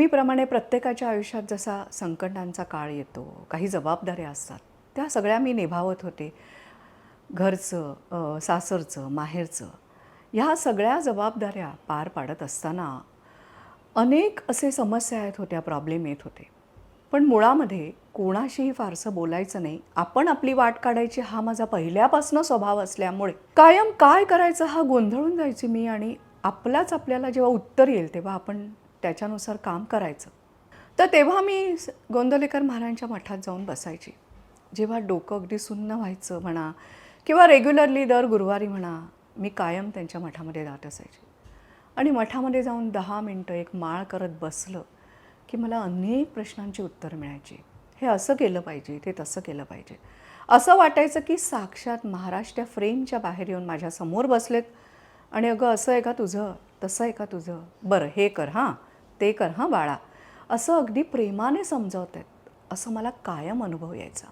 नेहमीप्रमाणे प्रत्येकाच्या आयुष्यात जसा संकटांचा काळ येतो काही जबाबदाऱ्या असतात त्या सगळ्या मी निभावत होते. घरचं सासरचं माहेरचं ह्या सगळ्या जबाबदाऱ्या पार पाडत असताना अनेक असे समस्या येत होत्या प्रॉब्लेम येत होते. पण मुळामध्ये कोणाशीही फारसं बोलायचं नाही. आपण आपली वाट काढायची हा माझा पहिल्यापासून स्वभाव असल्यामुळे. कायम काय करायचं हा गोंधळून जायची मी आणि आपलाच आपल्याला जेव्हा उत्तर येईल तेव्हा आपण त्याच्यानुसार काम करायचं. तर तेव्हा मी गोंदलेकर महाराजांच्या मठात जाऊन बसायची. जेव्हा डोकं अगदी सुन्न व्हायचं म्हणा किंवा रेग्युलरली दर गुरुवारी म्हणा मी कायम त्यांच्या मठामध्ये जात असायची. आणि मठामध्ये जाऊन दहा मिनटं एक माळ करत बसलं की मला अनेक प्रश्नांची उत्तरं मिळायची. हे असं केलं पाहिजे ते तसं केलं पाहिजे. असं वाटायचं की साक्षात महाराज त्या फ्रेमच्या बाहेर येऊन माझ्यासमोर बसलेत. आणि अगं असं आहे का तुझं? तसं आहे का तुझं? बरं हे कर हां. ते कर हां बाळा. असं अगदी प्रेमाने समजवत आहेत असं मला कायम अनुभव यायचा.